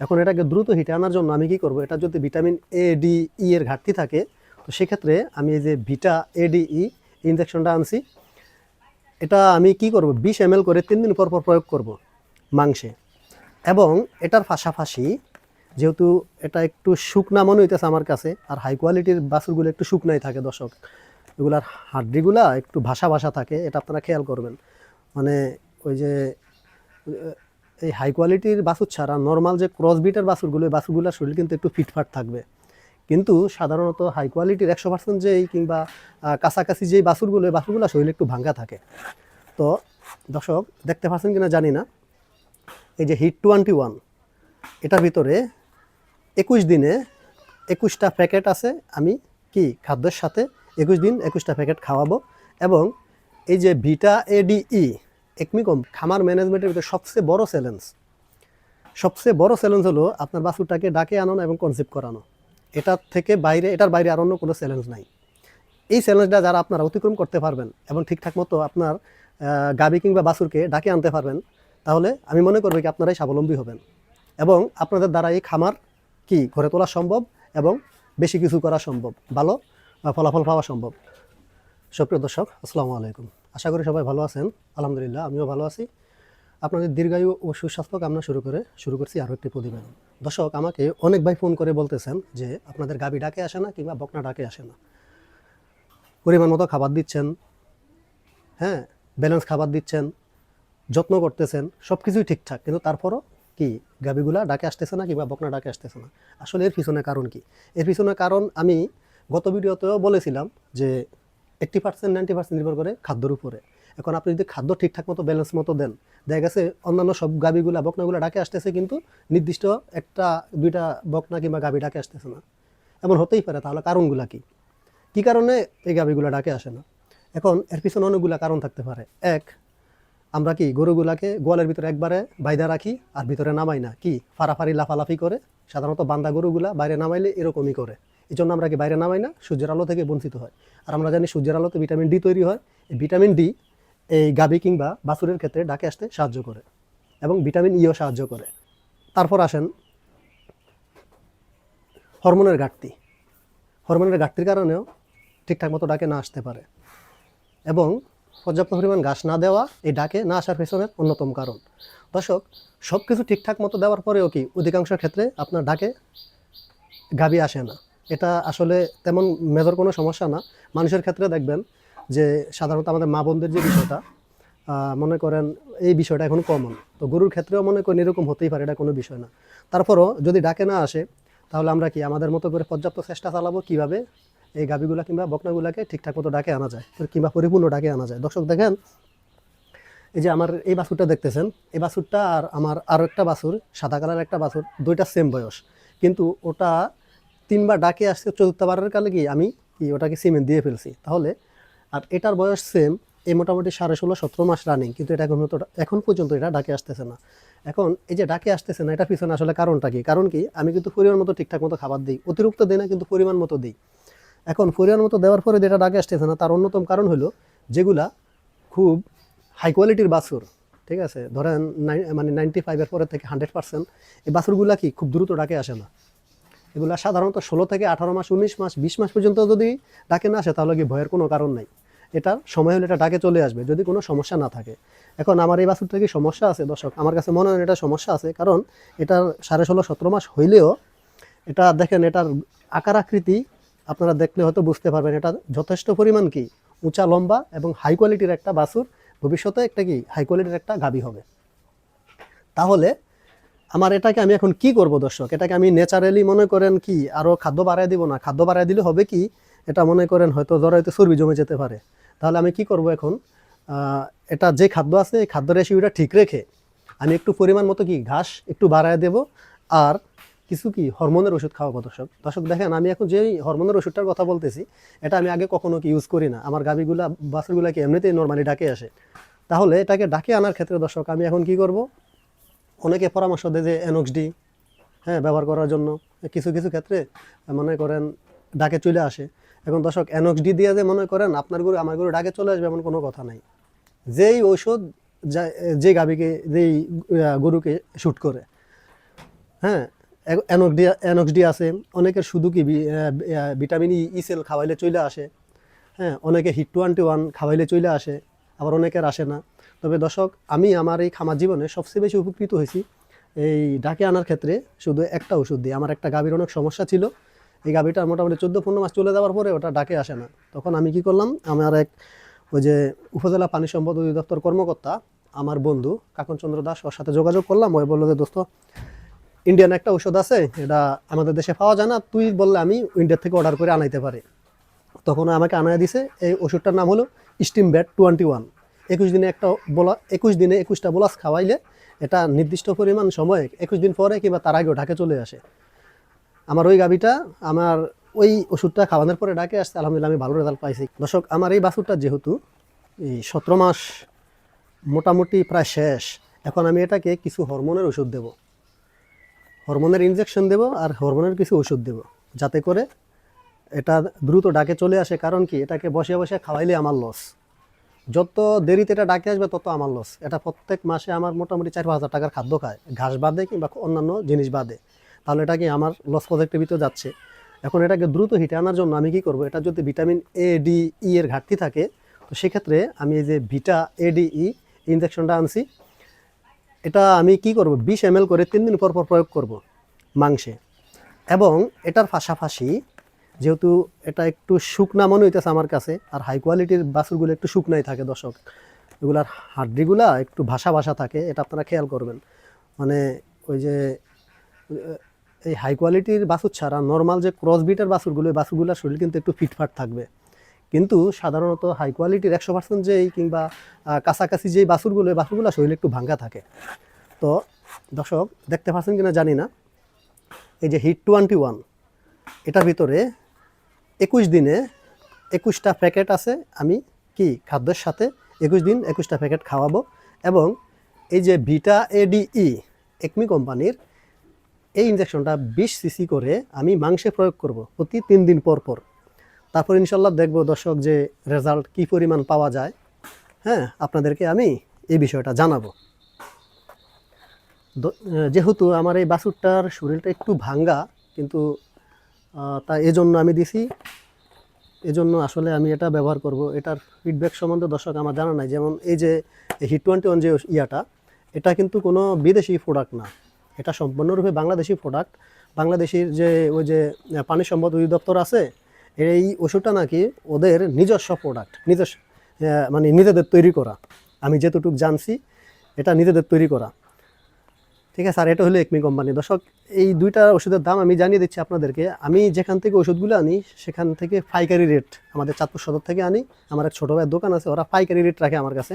এখন এটাকে দ্রুত হিটে আনার জন্য আমি কি করব, এটা যদি ভিটামিন এ ডি ই এর ঘাটতি থাকে, তো সেক্ষেত্রে আমি এই যে ভিটা এ ডি ই ইনজেকশনটা আনছি। এটা আমি কি করব, বিশ এম করে তিন দিন পর পর প্রয়োগ করব মাংসে। এবং এটার পাশাপাশি যেহেতু এটা একটু শুকনা মনে হইতেছে আমার কাছে, আর হাই কোয়ালিটির বাছুরগুলো একটু শুকনাই থাকে দর্শক, এগুলার হাড্ডিগুলা একটু ভাষা ভাষা থাকে, এটা আপনারা খেয়াল করবেন। মানে ওই যে এই হাই কোয়ালিটির বাছুর ছাড়া নর্মাল যে ক্রস বিটের বাছুরগুলো, এই বাছুরগুলোর শরীর কিন্তু একটু ফিটফাট থাকবে। কিন্তু সাধারণত হাই কোয়ালিটির একশো পার্সেন্ট যেই কিংবা কাছাকাছি যেই বাছুরগুলো, এই বাছুরগুলো শরীর একটু ভাঙ্গা থাকে। তো দর্শক, দেখতে পাচ্ছেন কিনা জানি না। এই যে হিট টোয়েন্টি ওয়ান এটার ভিতরে একুশ দিনে একুশটা প্যাকেট আছে। আমি কি খাদ্যের সাথে একুশ দিন একুশটা প্যাকেট খাওয়াবো? এবং এই যে ভিটা এডিই একমিকম খামার ম্যানেজমেন্টের ভিতরে সবচেয়ে বড় চ্যালেঞ্জ সবচেয়ে বড় চ্যালেঞ্জ হলো আপনার বাছুরটাকে ডাকে আনানো এবং কনসেপ্ট করানো। এটার থেকে বাইরে, এটার বাইরে আর অন্য কোনো চ্যালেঞ্জ নাই। এই চ্যালেঞ্জটা যারা আপনারা অতিক্রম করতে পারবেন এবং ঠিকঠাক মতো আপনার গাবি কিংবা বাছুরকে ডাকে আনতে পারবেন, তাহলে আমি মনে করব কি আপনারাই স্বাবলম্বী হবেন। এবং আপনাদের দ্বারা এই খামার কি গড়ে তোলা সম্ভব এবং বেশি কিছু করা সম্ভব, ভালো ফলাফল পাওয়া সম্ভব। সুপ্রিয় দর্শক, আসসালামু আলাইকুম। আশা করি সবাই ভালো আছেন। আলহামদুলিল্লাহ, আমিও ভালো আছি। আপনাদের দীর্ঘায়ু ও সুস্বাস্থ্য কামনা শুরু করে, শুরু করছি আরও একটি প্রতিবেদন। দর্শক, আমাকে অনেক ভাই ফোন করে বলতেছেন যে, আপনাদের গাবি ডাকে আসে না কিংবা বকনা ডাকে আসে না? পরিমাণ মতো খাবার দিচ্ছেন হ্যাঁ ব্যালেন্স খাবার দিচ্ছেন, যত্ন করতেছেন সব কিছুই ঠিকঠাক। কিন্তু তারপরও কি, গাবিগুলা ডাকে আসতেছে না কিংবা বকনা ডাকে আসতেছে না? আসলে এর পিছনে কারণ কি? এর পিছনে কারণ আমি গত ভিডিওতেও বলেছিলাম যে এইট্টি পার্সেন্ট নাইনটি পার্সেন্ট নির্ভর করে খাদ্যর উপরে। এখন আপনি যদি খাদ্য ঠিকঠাক মতো ব্যালেন্স মতো দেন, দেখা গেছে অন্যান্য সব গাবিগুলা, বকনাগুলো ডাকে আসতেছে কিন্তু নির্দিষ্ট একটা, দুইটা বকনা কিংবা গাবি ডাকে আসতেছে না। এমন হতেই পারে, তাহলে কারণগুলা কি? কি কারণে এই গাবিগুলা ডাকে আসে না? এখন এর পিছনে অনেকগুলা কারণ থাকতে পারে। এক, আমরা কি গরুগুলাকে গোয়ালের ভিতরে একবারে বাইদা রাখি আর ভিতরে নামাই না? কি? ফাড়াফাড়ি, লাফালাফি করে, সাধারণত বান্দা গরুগুলা বাইরে নামাইলে এরকমই করে। এই জন্য আমরা বাইরে নামাই না, সূর্যের আলো থেকে বঞ্চিত হয়। আর আমরা জানি সূর্যের আলোতে ভিটামিন ডি তৈরি হয়। এই ভিটামিন ডি এই গাবি কিংবা বাছুরের ক্ষেত্রে ডাকে আসতে সাহায্য করে এবং ভিটামিন ইও সাহায্য করে। তারপর আসেন হরমোনের ঘাটতি। হরমোনের ঘাটতির কারণেও ঠিকঠাক মতো ডাকে না আসতে পারে এবং পর্যাপ্ত পরিমাণ ঘাস না দেওয়া এই ডাকে না আসার পেছনের অন্যতম কারণ। দর্শক সব কিছু ঠিকঠাক মতো দেওয়ার পরেও কি অধিকাংশ ক্ষেত্রে আপনার ডাকে গাবি আসে না। এটা আসলে তেমন মেজর কোনো সমস্যা না। মানুষের ক্ষেত্রে দেখবেন যে সাধারণত আমাদের মা বোনদের যে বিষয়টা মনে করেন এই বিষয়টা এখন কমন তো গরুর ক্ষেত্রেও মনে করেন এরকম হতেই পারে, এটা কোনো বিষয় না। তারপরও যদি ডাকে না আসে, তাহলে আমরা কি আমাদের মতো করে পর্যাপ্ত চেষ্টা চালাবো কীভাবে? এই গাবিগুলা কিংবা বকনাগুলাকে ঠিকঠাক মতো ডাকে আনা যায় কিংবা পরিপূর্ণ ডাকে আনা যায়। দর্শক দেখেন, এই যে আমার এই বাছুরটা দেখতেছেন, এই বাছুরটা আর আমার আরও একটা বাছুর, সাদা কালার একটা বাছুর, দুইটা সেম বয়স। কিন্তু ওটা তিনবার ডাকে আসছে চতুর্থবারের কালে কি আমি ওটাকে সিমেন্ট দিয়ে ফেলছি। তাহলে আর এটার বয়স সেম এই মোটামুটি সাড়ে ষোলো, সতেরো মাস রানিং কিন্তু এটা এখন এখন পর্যন্ত এটা ডাকে আসতেছে না। এখন এই যে ডাকে আসতেছে না, এটা পিছনে আসলে কারণটা কি? কারণ কি? আমি কিন্তু পরিমাণ মতো ঠিকঠাক মতো খাবার দিই, অতিরিক্ত দিই না, কিন্তু পরিমাণ মতো দিই। এখন পরিমাণ মতো দেওয়ার পরে যেটা ডাকে আসতেছে না, তার অন্যতম কারণ হলো যেগুলা খুব হাই কোয়ালিটির বাছুর, ঠিক আছে? ধরেন মানে নাইনটি ফাইভের পরে থেকে হান্ড্রেড পার্সেন্ট এই বাছুরগুলা কি খুব দ্রুত ডাকে আসে না। এগুলা সাধারণত ষোলো থেকে আঠারো মাস, উনিশ মাস, বিশ মাস পর্যন্ত যদি ডাকে না আসে, তাহলে কি ভয়ের কোনো কারণ নাই? এটা সময় হলে এটা ডাকে চলে আসবে, যদি কোনো সমস্যা না থাকে। এখন আমার এই বাছুরটা কি সমস্যা আছে? দর্শক, আমার কাছে মনে হয় এটা সমস্যা আছে, কারণ এটার সাড়ে ষোলো, সতেরো মাস হইলেও এটা দেখেন, এটার আকার আকৃতি আপনারা দেখলে হয়তো বুঝতে পারবেন, এটা যথেষ্ট পরিমাণ কি? উঁচা, লম্বা এবং হাই কোয়ালিটির একটা বাছুর, ভবিষ্যতে একটা কি? হাই কোয়ালিটির একটা গাবি হবে। তাহলে আমার এটাকে আমি এখন কি করব দর্শক? এটাকে আমি ন্যাচারালি মনে করেন কি আরও খাদ্য বাড়ায় দিব না। খাদ্য বাড়ায় দিলে হবে কি, এটা মনে করেন হয়তো জরাইতে চর্বি জমে যেতে পারে। তাহলে আমি কি করব এখন? এটা যে খাদ্য আছে, এই খাদ্য রেসিপিটা ঠিক রেখে আমি একটু পরিমাণ মতো কি, ঘাস একটু বাড়ায় দেব আর কিছু কি, হরমোনের ওষুধ খাওয়াবো দর্শক। দর্শক দেখেন, আমি এখন যে হরমোনের ওষুধটার কথা বলতেছি, এটা আমি আগে কখনো কি ইউজ করি না। আমার গাভিগুলা বাছুরগুলা কি এমনিতেই নর্মালি ডাকে আসে। তাহলে এটাকে ডাকে আনার ক্ষেত্রে দর্শক, আমি এখন কি করব? অনেকে পরামর্শ দেয় যে এনক্সডি হ্যাঁ ব্যবহার করার জন্য। কিছু কিছু ক্ষেত্রে মনে করেন ডাকে চলে আসে। এখন দর্শক এনক্সডি দিয়ে যে মনে করেন আপনার গরু, আমার গরু ডাকে চলে আসবে এমন কোনো কথা নাই। যেই ঔষধ যা- যে গাবিকে যেই গরুকে শ্যুট করে হ্যাঁ অ্যানক্সডি অ্যানক্সডি আছে। অনেকের শুধু কি ভিটামিন ই ই সেল খাওয়াইলে চলে আসে। হ্যাঁ অনেকে হিট টোয়েন্টি ওয়ান খাওয়াইলে চলে আসে। আবার অনেকের আসে না। তবে দর্শক, আমি আমার এই খামার জীবনে সবচেয়ে বেশি উপকৃত হয়েছি এই ডাকে আনার ক্ষেত্রে শুধু একটা ওষুধ দিয়ে। আমার একটা গাভীর অনেক সমস্যা ছিল। এই গাভীটা মোটামুটি চোদ্দ পনেরো মাস চলে যাওয়ার পরে ওটা ডাকে আসে না। তখন আমি কি করলাম, আমার এক ওই যে উপজেলা পানি সম্পদ অধিদপ্তর কর্মকর্তা, আমার বন্ধু কাকনচন্দ্র দাস ওর সাথে যোগাযোগ করলাম। ওই বলল যে, দোস্ত ইন্ডিয়ান একটা ওষুধ আছে, এটা আমাদের দেশে পাওয়া যায় না, তুই বললে আমি ইন্ডিয়া থেকে অর্ডার করে আনাইতে পারি। তখন আমাকে আনায় দিছে। এই ওষুধটার নাম হলো স্টিম ব্যাট টোয়েন্টি ওয়ান একুশ দিনে একটা বলা, একুশ দিনে একুশটা বোলাস খাওয়াইলে এটা নির্দিষ্ট পরিমাণ সময়ে, একুশ দিন পরে কিংবা তার আগেও ঢাকে চলে আসে। আমার ওই গাবিটা আমার ওই ওষুধটা খাওয়ানোর পরে ডাকে আসছে, আলহামদুলিল্লাহ আমি ভালো রেজাল্ট পাইছি। দর্শক, আমার এই বাছুরটা যেহেতু এই সতেরো মাস মোটামুটি প্রায় শেষ, এখন আমি এটাকে কিছু হরমোনের ওষুধ দেব। হরমোনের ইনজেকশন দেব আর হরমোনের কিছু ওষুধ দেব, যাতে করে এটা দ্রুত ডাকে চলে আসে। কারণ কি? এটাকে বসে বসে খাওয়াইলে আমার লস যত দেরিতে এটা ডাকে আসবে, তত আমার লস এটা প্রত্যেক মাসে আমার মোটামুটি চার পাঁচ হাজার টাকার খাদ্য খায়। ঘাস বাদে কিংবা অন্যান্য জিনিস বাদে। তাহলে এটা কি আমার লস প্রজেক্টের ভিতরে যাচ্ছে? এখন এটাকে দ্রুত হিটে আনার জন্য আমি কি করব? এটা যদি ভিটামিন এ ডি ই এর ঘাটতি থাকে, তো সেক্ষেত্রে আমি এই যে ভিটা এ ডি ই ইনজেকশনটা আনছি। এটা আমি কি করব? বিশ এম করে তিন দিন পর পর প্রয়োগ করব মাংসে। এবং এটার পাশাপাশি যেহেতু এটা একটু শুকনা মনে হইতেছে আমার কাছে, আর হাই কোয়ালিটির বাছুরগুলো একটু শুকনাই থাকে দর্শক। এগুলার হাড্ডিগুলা একটু ভাসা ভাসা থাকে, এটা আপনারা খেয়াল করবেন। মানে ওই যে, এই হাই কোয়ালিটির বাছুর ছাড়া নর্মাল যে ক্রস বিটের বাছুরগুলো এই বাছুরগুলোর শরীর কিন্তু একটু ফিটফাট থাকবে। কিন্তু সাধারণত হাই কোয়ালিটির একশো পার্সেন্ট যেই কিংবা কাছাকাছি যেই বাছুরগুলো এই বাছুরগুলো শরীর একটু ভাঙ্গা থাকে। তো দর্শক, দেখতে পাচ্ছেন কিনা জানি না। এই যে হিট টোয়েন্টি ওয়ান এটার ভিতরে একুশ দিনে একুশটা প্যাকেট আছে, আমি কি খাদ্যের সাথে একুশ দিন একুশটা প্যাকেট খাওয়াবো? এবং এই যে ভিটা এডিই একমি কোম্পানির, এই ইনজেকশনটা বিশ সিসি করে আমি মাংসে প্রয়োগ করব প্রতি তিন দিন পর পর। তারপর ইনশাল্লাহ দেখব দর্শক যে রেজাল্ট কি পরিমাণ পাওয়া যায়। হ্যাঁ আপনাদেরকে আমি এই বিষয়টা জানাব। যেহেতু আমার এই বাছুরটার শরীরটা একটু ভাঙ্গা, কিন্তু তা এজন্য আমি দিছি। এজন্য আসলে আমি এটা ব্যবহার করব। এটার ফিডব্যাক সম্বন্ধে দর্শক আমার জানা নাই। যেমন এই যে হিট টোয়েন্টি ওয়ান যে ইয়াটা, এটা কিন্তু কোনো বিদেশি প্রোডাক্ট না। এটা সম্পূর্ণরূপে বাংলাদেশি প্রোডাক্ট বাংলাদেশির যে ওই যে পানি সম্পদ অধিদপ্তর আছে এই ওষুধটা নাকি ওদের নিজস্ব প্রোডাক্ট নিজস্ব মানে নিজেদের তৈরি করা। আমি যেতটুকু জানছি, এটা নিজেদের তৈরি করা। ঠিক আছে? আর এটা হলো একমি কোম্পানি। দর্শক, এই দুইটা ওষুধের দাম আমি জানিয়ে দিচ্ছি আপনাদেরকে। আমি যেখান থেকে ওষুধগুলো আনি, সেখান থেকে পাইকারি রেট আমাদের চাঁদপুর সদর থেকে আনি। আমার এক ছোটো ভাইয়ের দোকান আছে, ওরা পাইকারি রেট রাখে আমার কাছে।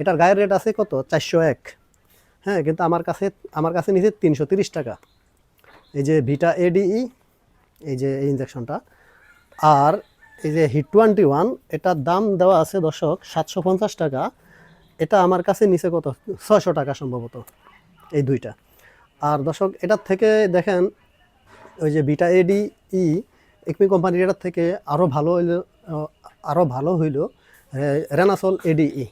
এটার গায়ের রেট আছে কত? চারশো এক। হ্যাঁ কিন্তু আমার কাছে আমার কাছে নিচে তিনশো তিরিশ টাকা। এই যে ভিটা এডিই এই যে এই ইঞ্জেকশনটা আর এই যে হিট টোয়েন্টি ওয়ান এটার দাম দেওয়া আছে দর্শক সাতশো পঞ্চাশ টাকা। এটা আমার কাছে নিচে কত? ছয়শো টাকা সম্ভবত। এই দুইটা। আর দর্শক, এটার থেকে দেখেন, ওই যে বিটা এডি ই, একমি কোম্পানির এটার থেকে আরও ভালো হইল আরও ভালো হইল রেনাসল এডি ই।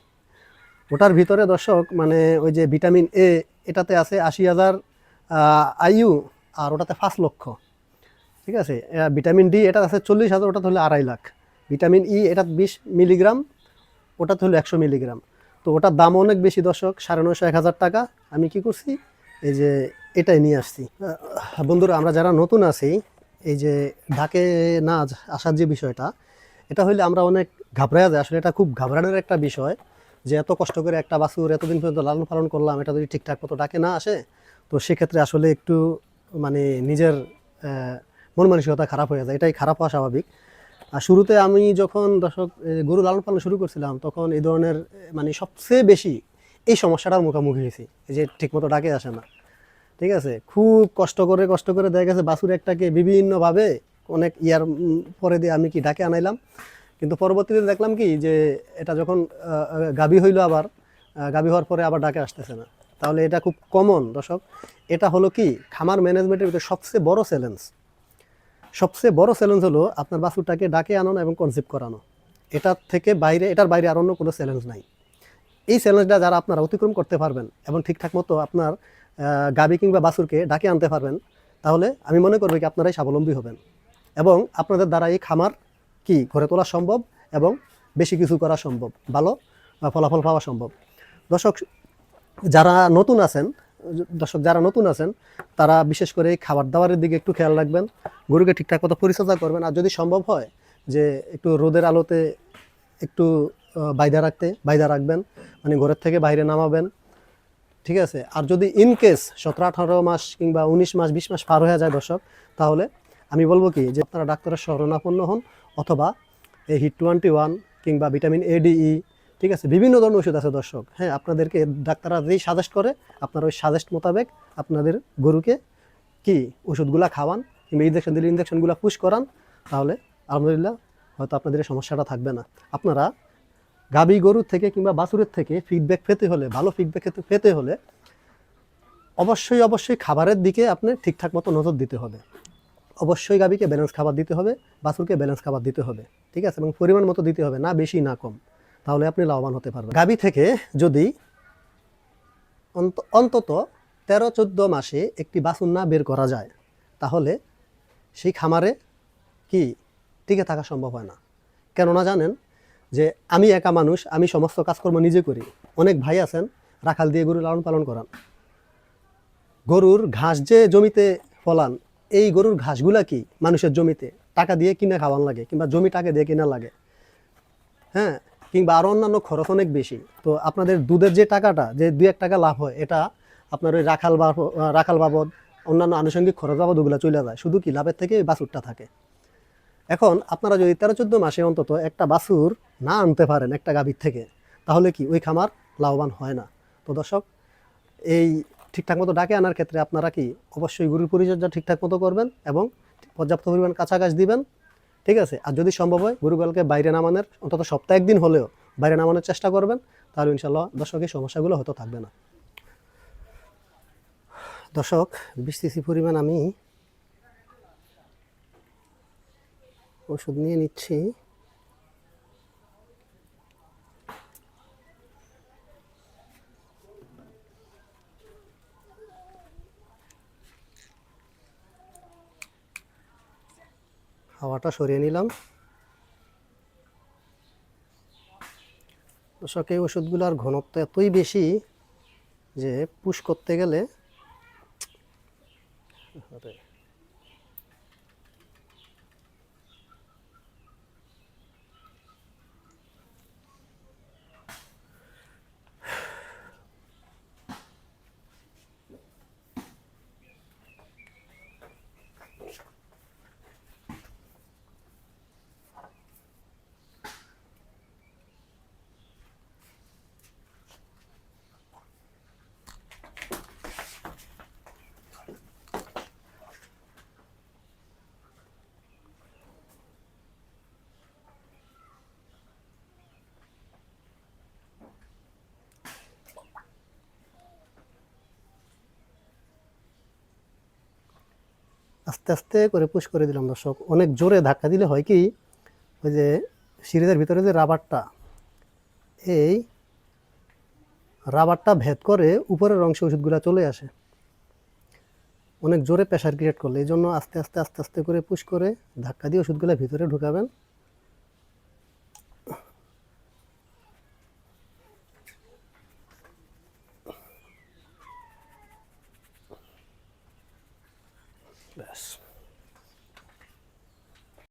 ওটার ভিতরে দর্শক মানে ওই যে ভিটামিন এ, এটাতে আছে আশি হাজার আইইউ আর ওটাতে পাঁচ লক্ষ। ঠিক আছে? ভিটামিন ডি এটা আছে চল্লিশ হাজার ওটা হলো আড়াই লাখ। ভিটামিন ই এটা বিশ মিলিগ্রাম, ওটাতে হলো একশো মিলিগ্রাম। তো ওটার দাম অনেক বেশি দর্শক, সাড়ে নয়শো, এক হাজার টাকা। আমি কি করছি? এই যে এটাই নিয়ে আসছি। বন্ধুরা, আমরা যারা নতুন আছি, এই যে ঢাকে না আসার যে বিষয়টা, এটা হইলে আমরা অনেক ঘাবড়ায়া যায় আসলে এটা খুব ঘাবড়ানোর একটা বিষয় যে এত কষ্ট করে একটা বাছুর এতদিন পর্যন্ত লালন পালন করলাম, এটা যদি ঠিকঠাক মতো ডাকে না আসে, তো সেক্ষেত্রে আসলে একটু মানে নিজের মন মানসিকতা খারাপ হয়ে যায়। এটাই খারাপ হওয়া স্বাভাবিক। আর শুরুতে আমি যখন দর্শক গরু লালন পালন শুরু করছিলাম, তখন এই ধরনের মানে সবচেয়ে বেশি এই সমস্যাটার মুখোমুখি হয়েছি যে ঠিকমতো ডাকে আসে না। ঠিক আছে? খুব কষ্ট করে কষ্ট করে দেখা গেছে বাছুর একটাকে বিভিন্নভাবে অনেক ইয়ার পরে দিয়ে আমি কি ডাকে আনাইলাম। কিন্তু পরবর্তীতে দেখলাম কি যে এটা যখন গাবি হইল আবার গাবি হওয়ার পরে আবার ডাকে আসতেছে না। তাহলে এটা খুব কমন দর্শক। এটা হলো কি? খামার ম্যানেজমেন্টের ভিতরে সবচেয়ে বড় চ্যালেঞ্জ সবচেয়ে বড় চ্যালেঞ্জ হলো আপনার বাছুরটাকে ডাকে আনানো এবং কনসেপ্ট করানো। এটার থেকে বাইরে, এটার বাইরে আর অন্য কোনো চ্যালেঞ্জ নাই। এই চ্যালেঞ্জটা যারা আপনারা অতিক্রম করতে পারবেন এবং ঠিকঠাক মতো আপনার গাবি কিংবা বাছুরকে ডাকে আনতে পারবেন, তাহলে আমি মনে করব কি আপনারাই স্বাবলম্বী হবেন। এবং আপনাদের দ্বারা এই খামার কি গড়ে তোলা সম্ভব এবং বেশি কিছু করা সম্ভব, ভালো ফলাফল পাওয়া সম্ভব। দর্শক, যারা নতুন আছেন, দর্শক যারা নতুন আছেন, তারা বিশেষ করে এই খাবার দাবারের দিকে একটু খেয়াল রাখবেন, গরুকে ঠিকঠাক মতো পরিচর্যা করবেন। আর যদি সম্ভব হয় যে একটু রোদের আলোতে একটু বাইদা রাখতে, বাইদা রাখবেন মানে ঘরের থেকে বাইরে নামাবেন। ঠিক আছে? আর যদি ইন কেস সতেরো, আঠারো মাস কিংবা উনিশ মাস, বিশ মাস পার হয়ে যায় দর্শক, তাহলে আমি বলব কি, যে আপনারা ডাক্তারের শরণাপন্ন হন অথবা এই হিট টোয়েন্টি ওয়ান কিংবা ভিটামিন এডিই ঠিক আছে? বিভিন্ন ধরনের ওষুধ আছে দর্শক। হ্যাঁ আপনাদেরকে ডাক্তাররা যেই সাজেস্ট করে, আপনারা ওই সাজেস্ট মোতাবেক আপনাদের গরুকে কি, ওষুধগুলা খাওয়ান কিংবা ইঞ্জেকশন দিলে ইঞ্জেকশনগুলো পুশ করান, তাহলে আলহামদুলিল্লাহ হয়তো আপনাদের সমস্যাটা থাকবে না। আপনারা গাবি গরুর থেকে কিংবা বাছুরের থেকে ফিডব্যাক পেতে হলে, ভালো ফিডব্যাক পেতে হলে অবশ্যই অবশ্যই খাবারের দিকে আপনি ঠিকঠাক মতো নজর দিতে হবে। অবশ্যই গাবিকে ব্যালেন্স খাবার দিতে হবে, বাছুরকে ব্যালেন্স খাবার দিতে হবে, ঠিক আছে? এবং পরিমাণ মতো দিতে হবে, না বেশি, না কম। তাহলে আপনি লাভবান হতে পারবেন। গাবি থেকে যদি অন্ত- অন্তত তেরো চোদ্দ মাসে একটি বাছুর না বের করা যায়, তাহলে সেই খামারে কি টিকে থাকা সম্ভব হয় না। কেননা জানেন যে আমি একা মানুষ, আমি সমস্ত কাজকর্ম নিজে করি। অনেক ভাই আছেন, রাখাল দিয়ে গরু লালন পালন করান। গরুর ঘাস যে জমিতে ফলান, এই গরুর ঘাসগুলা কি মানুষের জমিতে? টাকা দিয়ে কিনে খাওয়ান লাগে কিংবা জমি টাকা দিয়ে কিনা লাগে। হ্যাঁ কিংবা আরও অন্যান্য খরচ অনেক বেশি। তো আপনাদের দুধের যে টাকাটা, যে দু এক টাকা লাভ হয়, এটা আপনার ওই রাখাল বাব- রাখাল বাবদ, অন্যান্য আনুষঙ্গিক খরচ বাবদ ওগুলো চলে যায়। শুধু কি লাভের থেকে বাছুরটা থাকে? এখন আপনারা যদি তেরো চোদ্দ মাসে অন্তত একটা বাছুর না আনতে পারেন একটা গাভীর থেকে, তাহলে কি ওই খামার লাভবান হয় না? তো দর্শক, এই ঠিকঠাক মতো ডাকে আনার ক্ষেত্রে আপনারা কি অবশ্যই গরুর পরিচর্যা ঠিকঠাক মতো করবেন এবং পর্যাপ্ত পরিমাণ কাঁচা গাছ দিবেন? ঠিক আছে, আর যদি সম্ভব হয় গরুগুলোকে বাইরে নামানোর অন্তত সপ্তাহে একদিন হলেও বাইরে নামানোর চেষ্টা করবেন, তাহলে ইনশাল্লাহ দর্শকের সমস্যাগুলো হয়তো থাকবে না। দর্শক, বিশ সিসি পরিমাণ আমি ওষুধ নিয়ে নিচ্ছি। হাওয়াটা সরিয়ে নিলাম। দর্শক, এই ওষুধগুলোর ঘনত্ব এতই বেশি যে পুশ করতে গেলে আস্তে আস্তে করে পুশ করে দিলাম দর্শক। অনেক জোরে ধাক্কা দিলে হয় কি, ওই যে সিরিজের ভিতরে যে রাবারটা, এই রাবারটা ভেদ করে উপরের অংশে ওষুধগুলো চলে আসে। অনেক জোরে প্রেশার ক্রিয়েট করলে। এই জন্য আস্তে আস্তে আস্তে আস্তে করে পুশ করে ধাক্কা দিয়ে ওষুধগুলো ভিতরে ঢুকাবেন। ব্যাস